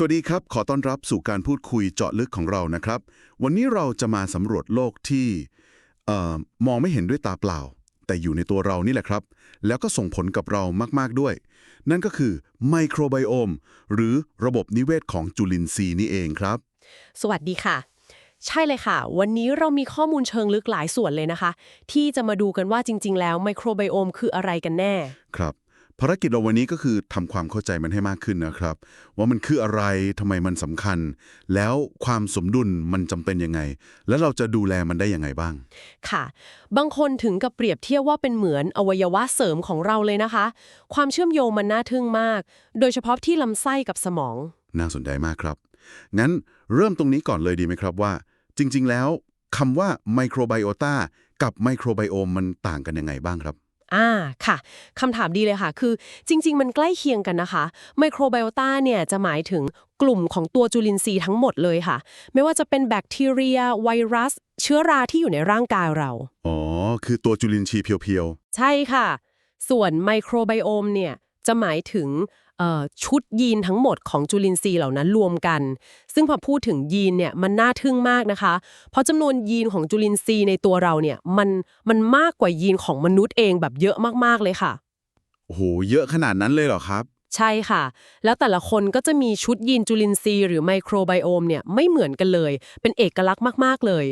สวัสดีครับ ขอต้อนรับสู่การพูดคุยเจาะลึกของเรานะครับ วันนี้เราจะมาสำรวจโลกที่เอ่อมองไม่เห็นด้วยตาเปล่า แต่อยู่ในตัวเรานี่แหละครับ แล้วก็ส่งผลกับเรามากๆด้วย นั่นก็คือไมโครไบโอม หรือระบบนิเวศของจุลินทรีย์นี่เองครับ สวัสดีค่ะ ใช่เลยค่ะ วันนี้เรามีข้อมูลเชิงลึกหลายส่วนเลยนะคะ ที่จะมาดูกันว่าจริง ๆ แล้วไมโครไบโอมคืออะไรกันแน่ ครับ ภารกิจเราวันนี้ก็คือทำความเข้าใจมันให้มากขึ้นนะครับ ว่ามันคืออะไรทำไมมันสำคัญ แล้วความสมดุลมันจำเป็นยังไง แล้วเราจะดูแลมันได้ยังไงบ้าง ค่ะ บางคนถึงกับเปรียบเทียบว่าเป็นเหมือนอวัยวะเสริมของเราเลยนะคะ ความเชื่อมโยงมันน่าทึ่งมาก โดยเฉพาะที่ลำไส้กับสมอง น่าสนใจมากครับงั้นเริ่มตรงนี้ก่อนเลยดีไหมครับว่า จริง ๆ แล้วคำว่าไมโครไบโอตากับไมโครไบโอมมันต่างกันยังไงบ้างครับ อ่าค่ะคำถามดีเลยค่ะ คือจริง ๆ มันใกล้เคียงกันนะคะไมโครไบโอตาเนี่ยจะหมายถึงกลุ่มของตัวจุลินทรีย์ทั้งหมดเลยค่ะ ไม่ว่าจะเป็นแบคทีเรีย ไวรัส เชื้อราที่อยู่ในร่างกายเรา อ๋อ คือตัวจุลินทรีย์เพียวใช่ค่ะ ส่วนไมโครไบโอมเนี่ยจะหมายถึงเอ่อ ชุดยีนทั้งหมดของจุลินทรีย์เหล่านั้นรวมกัน ซึ่งพอพูดถึงยีนเนี่ยมันน่าทึ่งมากนะคะ เพราะจำนวนยีนของจุลินทรีย์ในตัวเราเนี่ยมันมันมากกว่ายีนของมนุษย์เองแบบเยอะมากๆเลยค่ะๆโอ้โห เยอะขนาดนั้นเลยเหรอครับ ใช่ค่ะ แล้วแต่ละคนก็จะมีชุดยีนจุลินทรีย์หรือไมโครไบโอมเนี่ยไม่เหมือนกันเลย เป็นเอกลักษณ์มากๆเลย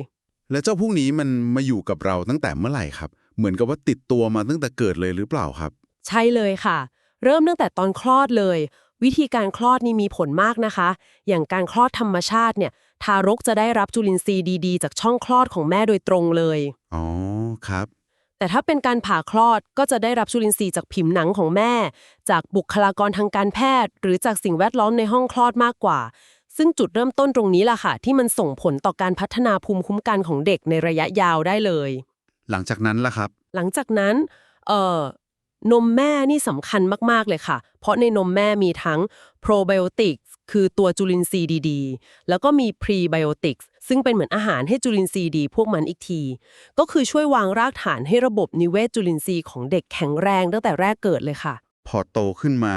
แล้วเจ้าพวกนี้มันมาอยู่กับเราตั้งแต่เมื่อไหร่ครับ เหมือนกับว่าติดตัวมาตั้งแต่เกิดเลยหรือเปล่าครับ ใช่เลยค่ะ เริ่มตั้งแต่ตอนคลอดเลย วิธีการคลอดนี่มีผลมากนะคะ อย่างการคลอดธรรมชาติเนี่ย ทารกจะได้รับจุลินทรีย์ดีๆ จากช่องคลอดของแม่โดยตรงเลย อ๋อ ครับ แต่ถ้าเป็นการผ่าคลอดก็จะได้รับจุลินทรีย์จากผิวหนังของแม่ จากบุคลากรทางการแพทย์ หรือจากสิ่งแวดล้อมในห้องคลอดมากกว่า ซึ่งจุดเริ่มต้นตรงนี้ล่ะค่ะ ที่มันส่งผลต่อการพัฒนาภูมิคุ้มกันของเด็กในระยะยาวได้เลย หลังจากนั้นล่ะครับ หลังจากนั้น เอ่อ นมแม่นี่สำคัญมาก ๆ เลยค่ะ เพราะในนมแม่มีทั้งโปรไบโอติกส์คือตัวจุลินทรีย์ดี ๆ แล้วก็มีพรีไบโอติกส์ซึ่งเป็นเหมือนอาหารให้จุลินทรีย์ดีพวกมันอีกที ก็คือช่วยวางรากฐานให้ระบบนิเวศจุลินทรีย์ของเด็กแข็งแรงตั้งแต่แรกเกิดเลยค่ะ พอโตขึ้นมา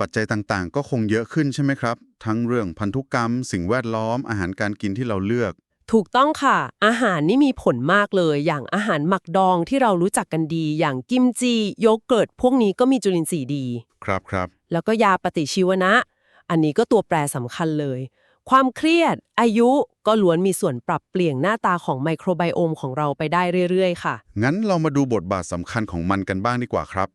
ปัจจัยต่างๆ ก็คงเยอะขึ้นใช่ไหมครับ ทั้งเรื่องพันธุกรรม สิ่งแวดล้อมอาหารการกินที่เราเลือก ถูกต้องค่ะ อาหารนี่มีผลมากเลย อย่างอาหารหมักดองที่เรารู้จักกันดี อย่างกิมจีโยเกิร์ตพวกนี้ก็มีจุลินทรีย์ดี ครับครับ แล้วก็ยาปฏิชีวนะ อันนี้ก็ตัวแปรสำคัญเลย ความเครียด อายุก็ล้วนมีส่วนปรับเปลี่ยนหน้าตาของไมโครไบโอมของเราไปได้เรื่อยๆ ค่ะ งั้นเรามาดูบทบาทสำคัญของมันกันบ้างดีกว่าครับ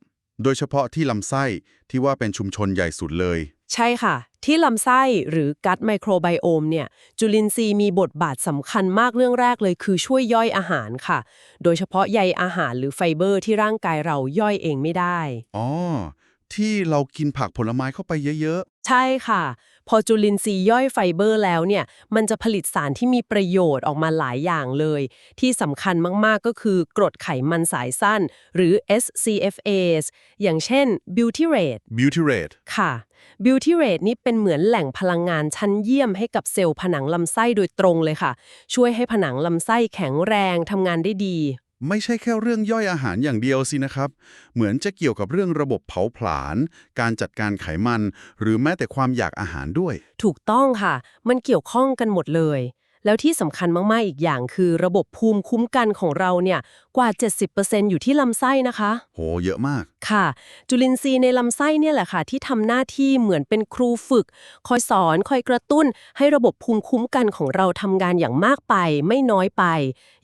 โดยเฉพาะที่ลำไส้ที่ว่าเป็นชุมชนใหญ่สุดเลย ใช่ค่ะ ที่ลำไส้หรือกัดไมโครไบโอมเนี่ยจุลินทรีย์มีบทบาทสำคัญมากเรื่องแรกเลยคือช่วยย่อยอาหารค่ะ โดยเฉพาะใยอาหารหรือไฟเบอร์ที่ร่างกายเราย่อยเองไม่ได้ อ๋อ ที่เรากินผักผลไม้เข้าไปเยอะใช่ค่ะ พอจุลินทรีย์ย่อยไฟเบอร์แล้วเนี่ย มันจะผลิตสารที่มีประโยชน์ออกมาหลายอย่างเลย ที่สำคัญมากๆก็คือกรดไขมันสายสั้น หรือ SCFAs อย่างเช่น butyrate ๆ butyrate ค่ะ butyrate นี่เป็นเหมือนแหล่งพลังงานชั้นเยี่ยมให้กับเซลล์ผนังลำไส้โดยตรงเลยค่ะ ช่วยให้ผนังลำไส้แข็งแรงทำงานได้ดี ไม่ใช่แค่เรื่องย่อยอาหารอย่างเดียวสินะครับ เหมือนจะเกี่ยวกับเรื่องระบบเผาผลาญ การจัดการไขมัน หรือแม้แต่ความอยากอาหารด้วย ถูกต้องค่ะ มันเกี่ยวข้องกันหมดเลย แล้วที่สำคัญมาก ๆ อีกอย่างคือระบบภูมิคุ้มกันของเราเนี่ยกว่า 70%อยู่ที่ลำไส้นะคะ โห เยอะมาก ค่ะ จุลินทรีย์ในลำไส้เนี่ยแหละค่ะ ที่ทำหน้าที่เหมือนเป็นครูฝึก คอยสอนคอยกระตุ้น ให้ระบบภูมิคุ้มกันของเราทำงานอย่างมากไป ไม่น้อยไป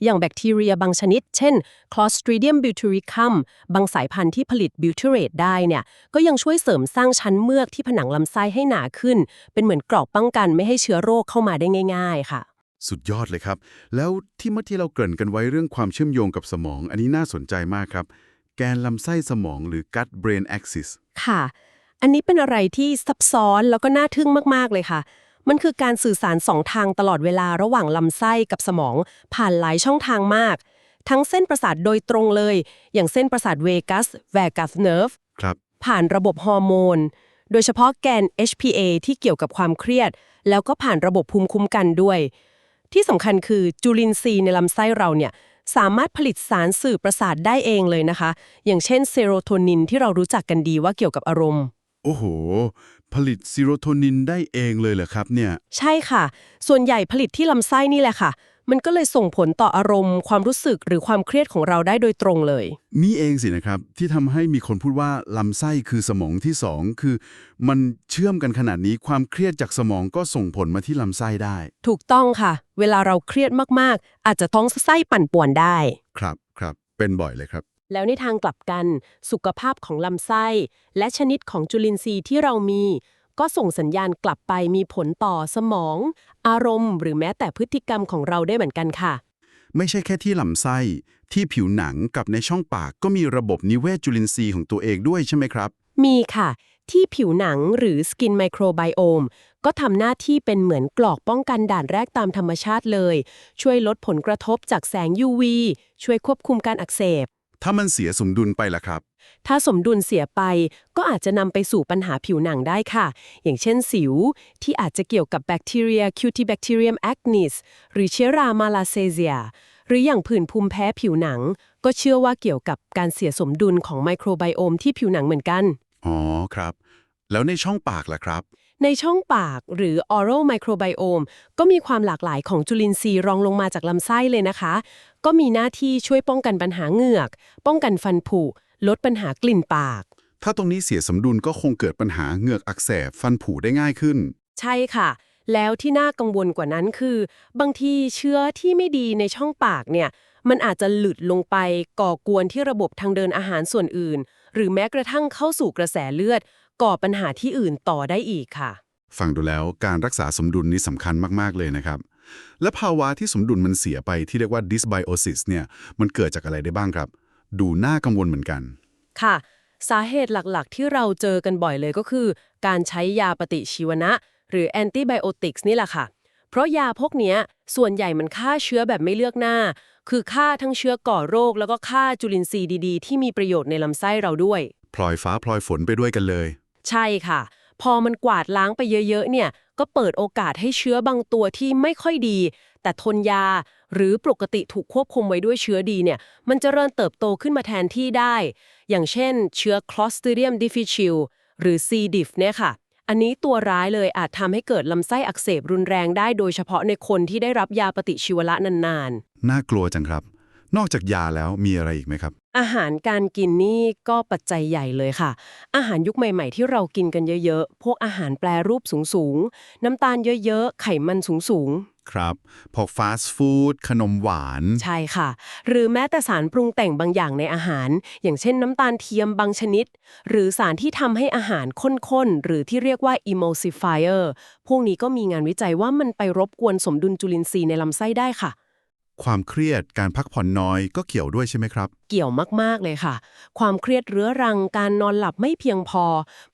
อย่างแบคทีเรียบางชนิด เช่น Clostridium butyricum บางสายพันธุ์ที่ผลิตบิวท r เรตได้เนี่ยก็ยังช่วยเสริมสร้างชั้นเมือกที่ผนังลำไส้ให้หนาขึ้น เป็นเหมือนกรอบป้องกันไม่ให้เชื้อโรคเข้ามาได้ง่าย ๆ ค่ะ สุดยอดเลยครับ แล้วที่เมื่อที่เราเกริ่นกันไว้เรื่องความเชื่อมโยงกับสมอง อันนี้น่าสนใจมากครับ แกนลำไส้สมองหรือ gut brain axis ค่ะ อันนี้เป็นอะไรที่ซับซ้อนแล้วก็น่าทึ่งมาก ๆ เลยค่ะ มันคือการสื่อสารสองทางตลอดเวลาระหว่างลำไส้กับสมอง ผ่านหลายช่องทางมาก ทั้งเส้นประสาทโดยตรงเลย อย่างเส้นประสาทเวกัส vagus nerve ครับผ่านระบบฮอร์โมน โดยเฉพาะแกน HPA ที่เกี่ยวกับความเครียด แล้วก็ผ่านระบบภูมิคุ้มกันด้วย ที่สำคัญคือจุลินทรีย์ในลำไส้เราเนี่ยสามารถผลิตสารสื่อประสาทได้เองเลยนะคะ อย่างเช่นเซโรโทนินที่เรารู้จักกันดีว่าเกี่ยวกับอารมณ์ โอ้โหผผลิตซีโรโทนินได้เองเลยเหรอครับเนี่ย ใช่ค่ะ ส่วนใหญ่ผลิตที่ลำไส้นี่แหละค่ะ มันก็เลยส่งผลต่ออารมณ์ ความรู้สึกหรือความเครียดของเราได้โดยตรงเลย นี่เองสินะครับ ที่ทำให้มีคนพูดว่าลำไส้คือสมองที่สองคือ มันเชื่อมกันขนาดนี้ความเครียดจากสมองก็ส่งผลมาที่ลำไส้ได้ ถูกต้องค่ะ เวลาเราเครียดมากๆ อาจจะท้องไส้ปั่นป่วนได้ ครับครับเป็นบ่อยเลยครับ แล้วในทางกลับกัน สุขภาพของลำไส้ และชนิดของจุลินทรีย์ที่เรามี ก็ส่งสัญญาณกลับไปมีผลต่อสมอง อารมณ์ หรือแม้แต่พฤติกรรมของเราได้เหมือนกันค่ะ ไม่ใช่แค่ที่ลำไส้ ที่ผิวหนังกับในช่องปากก็มีระบบนิเวศจุลินทรีย์ของตัวเองด้วยใช่ไหมครับ มีค่ะ ที่ผิวหนังหรือ skin microbiome ก็ทำหน้าที่เป็นเหมือนกรอกป้องกันด่านแรกตามธรรมชาติเลย ช่วยลดผลกระทบจากแสง UV ช่วยควบคุมการอักเสบ ถ้ามันเสียสมดุลไปล่ะครับ ถ้าสมดุลเสียไปก็อาจจะนำไปสู่ปัญหาผิวหนังได้ค่ะ อย่างเช่นสิว ที่อาจจะเกี่ยวกับแบคทีเรีย Cutibacterium acnes หรือเชื้อรามาลาเซเซียหรืออย่างผื่นภูมิแพ้ผิวหนัง ก็เชื่อว่าเกี่ยวกับการเสียสมดุลของไมโครไบโอมที่ผิวหนังเหมือนกัน อ๋อครับ แล้วในช่องปากล่ะครับ ในช่องปากหรือ oral microbiome ก็มีความหลากหลายของจุลินทรีย์รองลงมาจากลำไส้เลยนะคะ ก็มีหน้าที่ช่วยป้องกันปัญหาเหงือก ป้องกันฟันผุ ลดปัญหากลิ่นปาก ถ้าตรงนี้เสียสมดุลก็คงเกิดปัญหาเหงือกอักเสบฟันผุได้ง่ายขึ้น ใช่ค่ะ แล้วที่น่ากังวลกว่านั้นคือ บางทีเชื้อที่ไม่ดีในช่องปากเนี่ย มันอาจจะหลุดลงไปก่อกวนที่ระบบทางเดินอาหารส่วนอื่น หรือแม้กระทั่งเข้าสู่กระแสเลือด ก่อปัญหาที่อื่นต่อได้อีกค่ะ ฟังดูแล้วการรักษาสมดุลนี้สำคัญมากๆเลยนะครับ และภาวะที่สมดุลมันเสียไปที่เรียกว่า dysbiosis เนี่ยมันเกิดจากอะไรได้บ้างครับ ดูน่ากังวลเหมือนกัน ค่ะ สาเหตุหลักๆ ที่เราเจอกันบ่อยเลยก็คือ การใช้ยาปฏิชีวนะ หรือแอนติไบโอติกส์นี่แหละค่ะ เพราะยาพวกเนี้ยส่วนใหญ่มันฆ่าเชื้อแบบไม่เลือกหน้า คือฆ่าทั้งเชื้อก่อโรค แล้วก็ฆ่าจุลินทรีย์ดีๆ ที่มีประโยชน์ในลำไส้เราด้วย พลอยฟ้าพลอยฝนไปด้วยกันเลย ใช่ค่ะ พอมันกวาดล้างไปเยอะๆเนี่ยก็เปิดโอกาสให้เชื้อบางตัวที่ไม่ค่อยดี แต่ทนยาหรือปกติถูกควบคุมไว้ด้วยเชื้อดีเนี่ยมันจเจริญเติบโตขึ้นมาแทนที่ได้ อย่างเช่น เชื้อ Clostridium difficile หรือ C. diff เนี่ยค่ะ อันนี้ตัวร้ายเลยอาจทำให้เกิดลำไส้อักเสบรุนแรงได้โดยเฉพาะในคนที่ได้รับยาปฏิชีวละนานๆ น่ากลัวจังครับ นอกจากยาแล้วมีอะไรอีกไหมครับ อาหารการกินนี่ก็ปัจจัยใหญ่เลยค่ะ อาหารยุคใหม่ๆ ที่เรากินกันเยอะๆ พวกอาหารแปรรูปสูงๆ น้ำตาลเยอะๆ ไขมันสูงครับพวกฟาสต์ฟู้ดขนมหวานๆใช่ค่ะ หรือแม้แต่สารปรุงแต่งบางอย่างในอาหาร อย่างเช่นน้ำตาลเทียมบางชนิด หรือสารที่ทำให้อาหารข้นๆ หรือที่เรียกว่า emulsifier พวกนี้ก็มีงานวิจัยว่ามันไปรบกวนสมดุลจุลินทรีย์ในลำไส้ได้ค่ะ ความเครียดการพักผ่อนน้อยก็เกี่ยวด้วยใช่ไหมครับ เกี่ยวมาก ๆ เลยค่ะ ความเครียดเรื้อรังการนอนหลับไม่เพียงพอ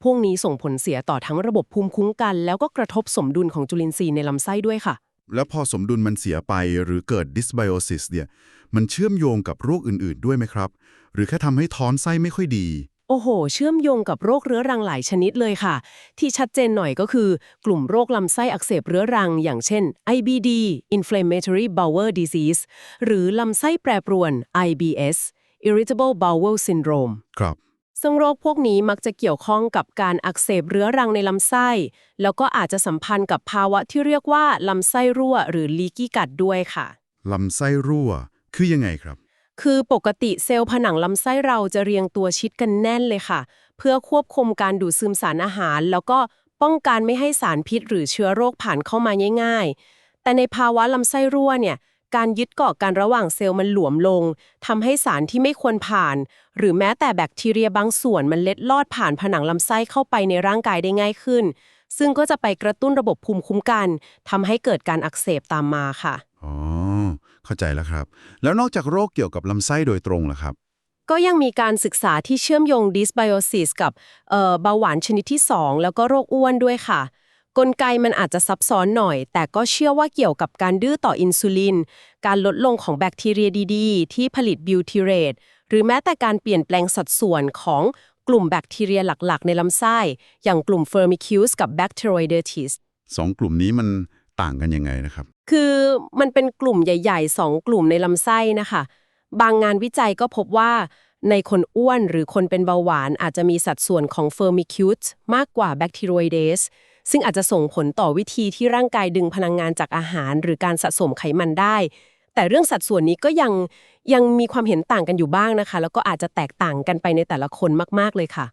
พวกนี้ส่งผลเสียต่อทั้งระบบภูมิคุ้มกัน แล้วก็กระทบสมดุลของจุลินทรีย์ในลำไส้ด้วยค่ะ แล้วพอสมดุลมันเสียไปหรือเกิด dysbiosis เนี่ย มันเชื่อมโยงกับโรคอื่น ๆ ด้วยไหมครับ หรือแค่ทำให้ท้อนไส้ไม่ค่อยดี โอ้โห เชื่อมโยงกับโรคเรื้อรังหลายชนิดเลยค่ะ ที่ชัดเจนหน่อยก็คือ กลุ่มโรคลำไส้อักเสบเรื้อรัง อย่างเช่น IBD inflammatory bowel disease หรือลำไส้แปรปรวน IBS irritable bowel syndrome ครับ ซึ่งโรคพวกนี้มักจะเกี่ยวข้องกับการอักเสบเรื้อรังในลำไส้ แล้วก็อาจจะสัมพันธ์กับภาวะที่เรียกว่าลำไส้รั่ว หรือ leaky gut ด้วยค่ะ ลำไส้รั่ว คือยังไงครับ คือปกติเซลล์ผนังลำไส้เราจะเรียงตัวชิดกันแน่นเลยค่ะ เพื่อควบคุมการดูดซึมสารอาหาร แล้วก็ป้องกันไม่ให้สารพิษหรือเชื้อโรคผ่านเข้ามาง่าย ๆ แต่ในภาวะลำไส้รั่วเนี่ยการยึดเกาะกันระหว่างเซลล์มันหลวมลงทำให้สารที่ไม่ควรผ่าน หรือแม้แต่แบคทีเรียบางส่วนมันเล็ดลอดผ่านผนังลำไส้เข้าไปในร่างกายได้ง่ายขึ้น ซึ่งก็จะไปกระตุ้นระบบภูมิคุ้มกันทำให้เกิดการอักเสบตามมาค่ะ อ๋อ เข้าใจแล้วครับ แล้วนอกจากโรคเกี่ยวกับลำไส้โดยตรงล่ะครับ ก็ยังมีการศึกษาที่เชื่อมโยง dysbiosis กับเอ่อเบาหวานชนิดที่ 2 แล้วก็โรคอ้วนด้วยค่ะ กลไกมันอาจจะซับซ้อนหน่อย แต่ก็เชื่อว่าเกี่ยวกับการดื้อต่ออินซูลิน การลดลงของแบคทีเรียดีๆ ที่ผลิตบิวทีเรตหรือแม้แต่การเปลี่ยนแปลงสัดส่วนของกลุ่มแบคทีเรียหลักๆ ในลำไส้ อย่างกลุ่ม Firmicutes กับ Bacteroidetes สองกลุ่มนี้มันต่างกันยังไงนะครับ คือมันเป็นกลุ่มใหญ่ๆ2กลุ่มในลำไส้นะคะ บางงานวิจัยก็พบว่าในคนอ้วนหรือคนเป็นเบาหวานอาจจะมีสัดส่วนของเฟอร์มิคิวต์มากกว่าแบคทีโร i เดสซึ่งอาจจะส่งผลต่อวิธีที่ร่างกายดึงพลังงานจากอาหาร หรือการสะสมไขมันได้ แต่เรื่องสัดส่วนนี้ก็ยังยังมีความเห็นต่างกันอยู่บ้างนะคะ แล้วก็อาจจะแตกต่างกันไปในแต่ละคนมากๆเลยค่ะ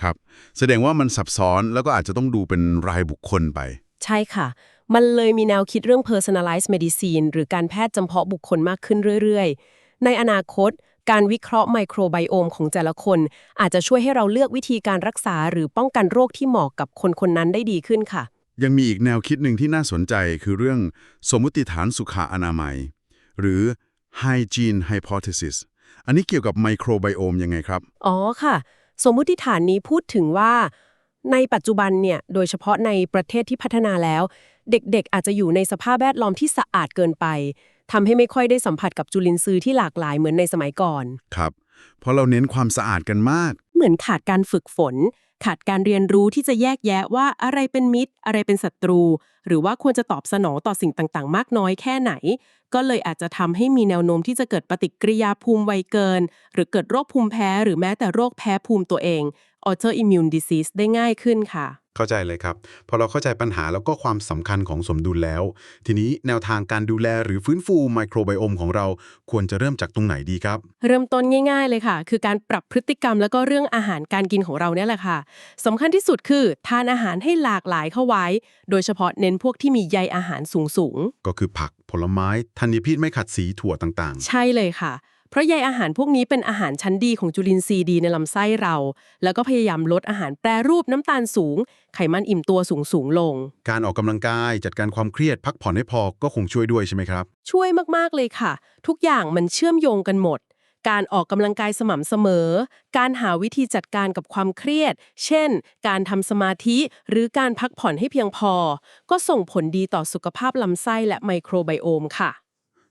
ครับ แสดงว่ามันซับซ้อนแล้วก็อาจจะต้องดูเป็นรายบุคคลไป ใช่ค่ะ มันเลยมีแนวคิดเรื่อง personalized medicine หรือการแพทย์จำเพาะบุคคลมากขึ้นเรื่อยๆ ในอนาคต การวิเคราะห์ไมโครไบโอมของแต่ละคน อาจจะช่วยให้เราเลือกวิธีการรักษาหรือป้องกันโรคที่เหมาะกับคนคนนั้นได้ดีขึ้นค่ะ ยังมีอีกแนวคิดหนึ่งที่น่าสนใจคือเรื่องสมมุติฐานสุขอนามัย หรือ hygiene hypothesis อันนี้เกี่ยวกับไมโครไบโอมยังไงครับ อ๋อค่ะ สมมุติฐานนี้พูดถึงว่า ในปัจจุบันเนี่ย โดยเฉพาะในประเทศที่พัฒนาแล้ว เด็กๆ อาจจะอยู่ในสภาพแวดล้อมที่สะอาดเกินไปทำให้ไม่ค่อยได้สัมผัสกับจุลินทรีย์ที่หลากหลายเหมือนในสมัยก่อน ครับ เพราะเราเน้นความสะอาดกันมาก เหมือนขาดการฝึกฝน ขาดการเรียนรู้ที่จะแยกแยะว่าอะไรเป็นมิตร อะไรเป็นศัตรู หรือว่าควรจะตอบสนองต่อสิ่งต่างๆ มากน้อยแค่ไหน ก็เลยอาจจะทำให้มีแนวโน้มที่จะเกิดปฏิกิริยาภูมิไวเกิน หรือเกิดโรคภูมิแพ้ หรือแม้แต่โรคแพ้ภูมิตัวเอง autoimmune disease ได้ง่ายขึ้นค่ะ เข้าใจเลยครับ พอเราเข้าใจปัญหาแล้วก็ความสำคัญของสมดุลแล้ว ทีนี้แนวทางการดูแลหรือฟื้นฟูไมโครไบโอมของเราควรจะเริ่มจากตรงไหนดีครับ เริ่มต้นง่ายๆเลยค่ะ คือการปรับพฤติกรรมแล้วก็เรื่องอาหารการกินของเราเนี่ยแหละค่ะสำคัญที่สุดคือทานอาหารให้หลากหลายเข้าไว้ โดยเฉพาะเน้นพวกที่มีใยอาหารสูงๆ ก็คือผักผลไม้ธัญพืชไม่ขัดสีถั่วต่างใช่เลยค่ะ เพราะใยอาหารพวกนี้เป็นอาหารชั้นดีของจุลินทรีย์ดีในลำไส้เรา แล้วก็พยายามลดอาหารแปรรูปน้ำตาลสูง ไขมันอิ่มตัวสูงสูงๆลงๆการออกกำลังกายจัดการความเครียดพักผ่อนให้พอก็คงช่วยด้วยใช่ไหมครับ ช่วยมากๆเลยค่ะ ทุกอย่างมันเชื่อมโยงกันหมด การออกกำลังกายสม่ำเสมอ การหาวิธีจัดการกับความเครียด เช่น การทำสมาธิหรือการพักผ่อนให้เพียงพอ ก็ส่งผลดีต่อสุขภาพลำไส้และไมโครไบโอมค่ะ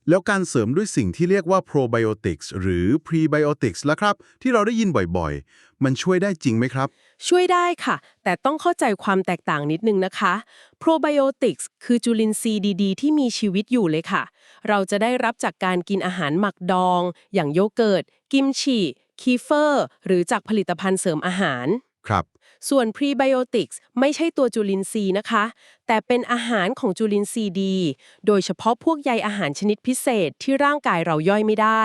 แล้วการเสริมด้วยสิ่งที่เรียกว่า probiotics หรือ prebiotics ล่ะครับ ที่เราได้ยินบ่อยๆ มันช่วยได้จริงไหมครับ ช่วยได้ค่ะ แต่ต้องเข้าใจความแตกต่างนิดนึงนะคะ probiotics คือจุลินทรีย์ดีๆ ที่มีชีวิตอยู่เลยค่ะ เราจะได้รับจากการกินอาหารหมักดอง อย่างโยเกิร์ต กิมชีคีเฟอร์ หรือจากผลิตภัณฑ์เสริมอาหารครับ ส่วนพรีไบโอติกส์ไม่ใช่ตัวจุลินทรีย์นะคะ แต่เป็นอาหารของจุลินทรีย์ดี โดยเฉพาะพวกใยอาหารชนิดพิเศษที่ร่างกายเราย่อยไม่ได้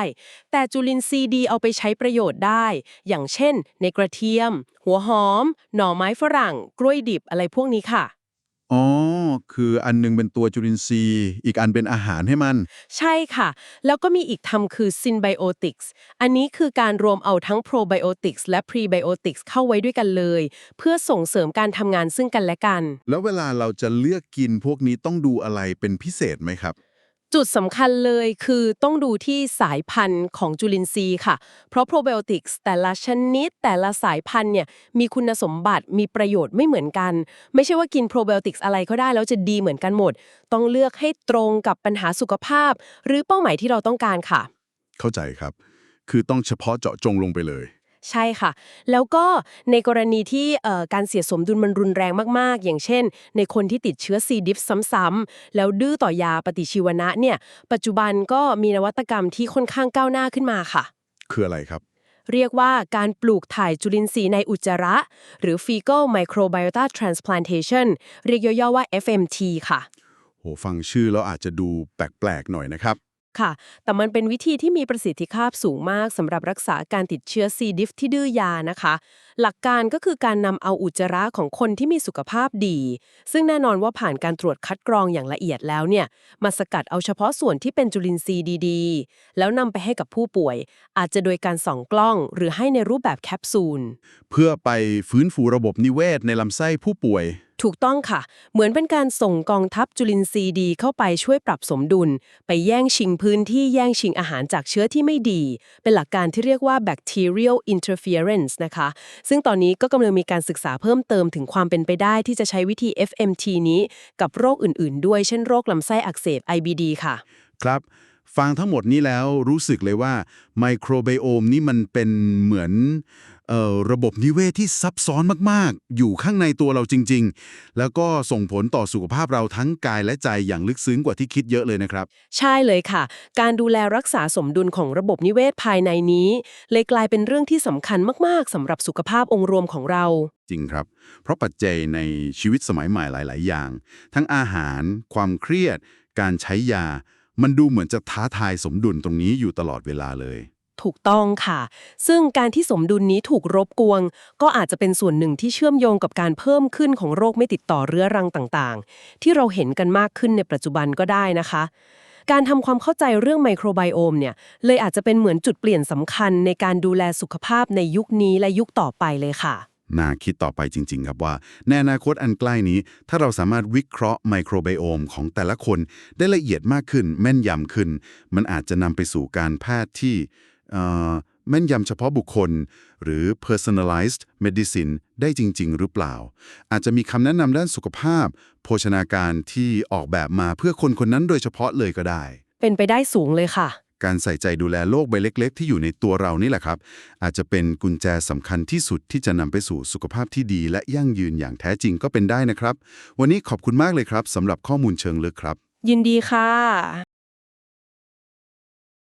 แต่จุลินทรีย์ดีเอาไปใช้ประโยชน์ได้ อย่างเช่น ในกระเทียม หัวหอม หน่อไม้ฝรั่ง กล้วยดิบอะไรพวกนี้ค่ะ อ๋อ คืออันหนึงเป็นตัวจุลินทรีย์ อีกอันเป็นอาหารให้มัน ใช่ค่ะ แล้วก็มีอีกทำคือ synbiotics อันนี้คือการรวมเอาทั้ง probiotics และ prebiotics เข้าไว้ด้วยกันเลย เพื่อส่งเสริมการทำงานซึ่งกันและกัน แล้วเวลาเราจะเลือกกินพวกนี้ต้องดูอะไรเป็นพิเศษไหมครับ จุดสำคัญเลยคือต้องดูที่สายพันธุ์ของจุลินทรีย์ค่ะ เพราะ probiotics แต่ละชนิดแต่ละสายพันธุ์เนี่ยมีคุณสมบัติมีประโยชน์ไม่เหมือนกัน ไม่ใช่ว่ากิน probiotics อะไรก็ได้แล้วจะดีเหมือนกันหมด ต้องเลือกให้ตรงกับปัญหาสุขภาพ หรือเป้าหมายที่เราต้องการค่ะ เข้าใจครับ คือต้องเฉพาะเจาะจงลงไปเลย ใช่ค่ะ แล้วก็ในกรณีที่เอ่อการเสียสมดุลมันรุนแรงมาก ๆ อย่างเช่น ในคนที่ติดเชื้อซีดิฟซ้ำๆแล้วดื้อต่อยาปฏิชีวนะเนี่ย ปัจจุบันก็มีนวัตกรรมที่ค่อนข้างก้าวหน้าขึ้นมาค่ะ คืออะไรครับ เรียกว่าการปลูกถ่ายจุลินทรีย์ในอุจจาระ หรือ fecal microbiota transplantation เรียกย่อๆว่า FMT ค่ะโหฟังชื่อแล้วอาจจะดูแปลกๆหน่อยนะครับ ค่ะ แต่มันเป็นวิธีที่มีประสิทธิภาพสูงมากสำหรับรักษาการติดเชื้อ C. diff ที่ดื้อยานะคะ หลักการก็คือการนำเอาอุจจาระของคนที่มีสุขภาพดี ซึ่งแน่นอนว่าผ่านการตรวจคัดกรองอย่างละเอียดแล้วเนี่ย มาสกัดเอาเฉพาะส่วนที่เป็นจุลินทรีย์ดีๆ แล้วนำไปให้กับผู้ป่วย อาจจะโดยการส่องกล้อง หรือให้ในรูปแบบแคปซูล เพื่อไปฟื้นฟูระบบนิเวศในลำไส้ผู้ป่วย ถูกต้องค่ะ เหมือนเป็นการส่งกองทัพจุลินทรีย์ดีเข้าไปช่วยปรับสมดุล ไปแย่งชิงพื้นที่แย่งชิงอาหารจากเชื้อที่ไม่ดี เป็นหลักการที่เรียกว่า bacterial interference นะคะ ซึ่งตอนนี้ก็กำลังมีการศึกษาเพิ่มเติมถึงความเป็นไปได้ที่จะใช้วิธี FMT นี้กับโรคอื่นๆ ด้วยเช่นโรคลำไส้อักเสบ IBD ค่ะ ครับฟังทั้งหมดนี้แล้วรู้สึกเลยว่าไมโครไบโอมนี่มันเป็นเหมือน ระบบนิเวศที่ซับซ้อนมากๆ อยู่ข้างในตัวเราจริง ๆ แล้วก็ส่งผลต่อสุขภาพเราทั้งกายและใจอย่างลึกซึ้งกว่าที่คิดเยอะเลยนะครับ ใช่เลยค่ะ การดูแลรักษาสมดุลของระบบนิเวศภายในนี้ เลยกลายเป็นเรื่องที่สำคัญมากๆสำหรับสุขภาพองค์รวมของเรา จริงครับ เพราะปัจจัยในชีวิตสมัยใหม่หลาย ๆ อย่าง ทั้งอาหาร ความเครียด การใช้ยา มันดูเหมือนจะท้าทายสมดุลตรงนี้อยู่ตลอดเวลาเลย ถูกต้องค่ะ ซึ่งการที่สมดุลนี้ถูกรบกวน ก็อาจจะเป็นส่วนหนึ่งที่เชื่อมโยงกับการเพิ่มขึ้นของโรคไม่ติดต่อเรื้อรังต่างๆ ที่เราเห็นกันมากขึ้นในปัจจุบันก็ได้นะคะการทำความเข้าใจเรื่องไมโครไบโอมเนี่ยเลยอาจจะเป็นเหมือนจุดเปลี่ยนสำคัญในการดูแลสุขภาพในยุคนี้และยุคต่อไปเลยค่ะ น่าคิดต่อไปจริง ๆ ครับว่า ในอนาคตอันใกล้นี้ ถ้าเราสามารถวิเคราะห์ไมโครไบโอมของแต่ละคนได้ละเอียดมากขึ้น แม่นยำขึ้น มันอาจจะนำไปสู่การแพทย์ที่ แม่นยำเฉพาะบุคคล หรือ personalized medicine ได้จริง ๆ หรือเปล่า อาจจะมีคำแนะนำด้านสุขภาพ โภชนาการที่ออกแบบมาเพื่อคนคนนั้นโดยเฉพาะเลยก็ได้ เป็นไปได้สูงเลยค่ะ การใส่ใจดูแลโลกใบเล็ก ๆ ที่อยู่ในตัวเรานี่แหละครับ อาจจะเป็นกุญแจสำคัญที่สุดที่จะนำไปสู่สุขภาพที่ดี และยั่งยืนอย่างแท้จริงก็เป็นได้นะครับ วันนี้ขอบคุณมากเลยครับสำหรับข้อมูลเชิงลึกครับ ยินดีค่ะ